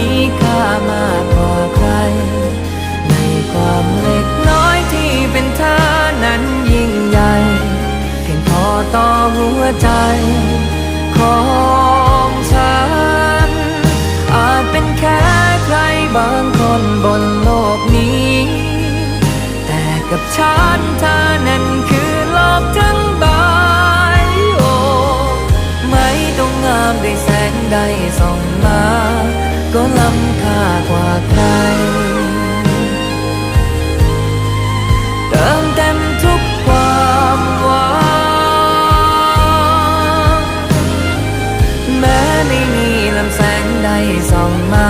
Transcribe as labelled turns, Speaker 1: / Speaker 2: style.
Speaker 1: มีค่ามากกว่าใคร ในความเล็กน้อยที่เป็นเธอนั้นยิ่งใหญ่เพียงพอต่อหัวใจของฉัน อาจเป็นแค่ใครบางคนบนโลกนี้ แต่กับฉันเธอนั้นคือโลกทั้งใบโอ้ไม่ต้องงามได้แสงใดส่องมา ก็ล้ำค่ากว่าใคร เติมเต็มทุกความหวังแม้ไม่มีลำแสงใดส่องมา